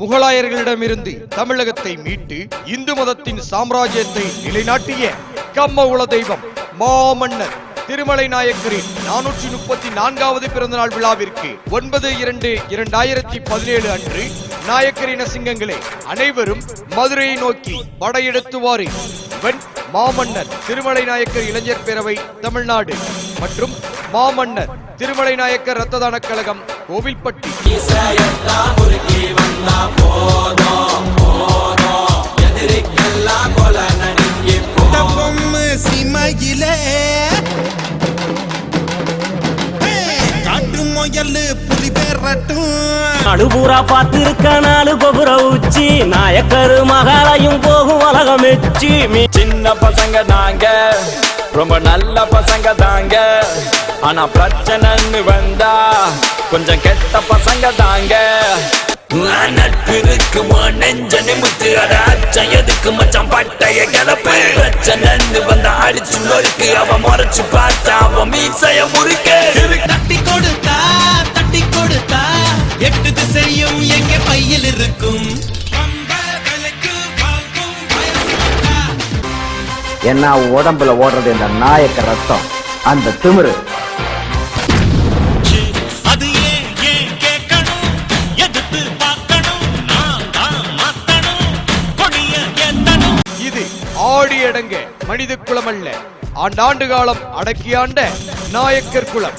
முகலாயர்களிடமிருந்து தமிழகத்தை மீட்டு இந்து மதத்தின் சாம்ராஜ்யத்தை நிலைநாட்டிய கம்ம தெய்வம் மாமன்னர் திருமலை நாயக்கரின் நானூற்றி முப்பத்தி நான்காவது பிறந்தநாள் விழாவிற்கு ஒன்பது இரண்டு இரண்டாயிரத்தி பதினேழு அன்று நாயக்கரின சிங்கங்களே அனைவரும் மதுரையை நோக்கி படையெடுத்துவாரு வெண் மாமன்னர் திருமலை நாயக்கர் இளைஞர் பேரவை தமிழ்நாடு மற்றும் மாமன்னர் திருமலை நாயக்கர் ரத்த தான கழகம் கோவில்பட்டி. சிமையிலே. காட்டு முயல் புலி பெறட்டும் நாடு பூரா பார்த்திருக்க நாலு கோபுர உச்சி. நாயக்கரு மகாலயும் போகும் உலகம் எச்சி மீ சின்ன பசங்க தாங்க. ரொம்ப நல்ல பசங்க தாங்க. ஆனா பிரச்சனைன்னு வந்தா கொஞ்சம் கெட்ட பசங்க தாங்க. நட்பு இருக்கு நெஞ்ச நிமித்து அட அச்சம். எதுக்கு மச்சான் பட்டைய கிளப்பு பிரச்சனைன்னு வந்தா அடிச்சு நொறுக்கு. அவ முறைச்சு பார்த்தா அவ மீசைய முறுக்கு. தட்டி கொடுத்தா தட்டி கொடுத்தா எட்டு திசையும் எங்க பையில் இருக்கும்? என்ன உடம்புல ஓடுறது இந்த நாயக்க ரத்தம்? அந்த திமிரு ஆடி அடங்க மனித குலம் அல்ல ஆண்டாண்டு காலம் அடக்கியாண்ட நாயக்கர் குலம்.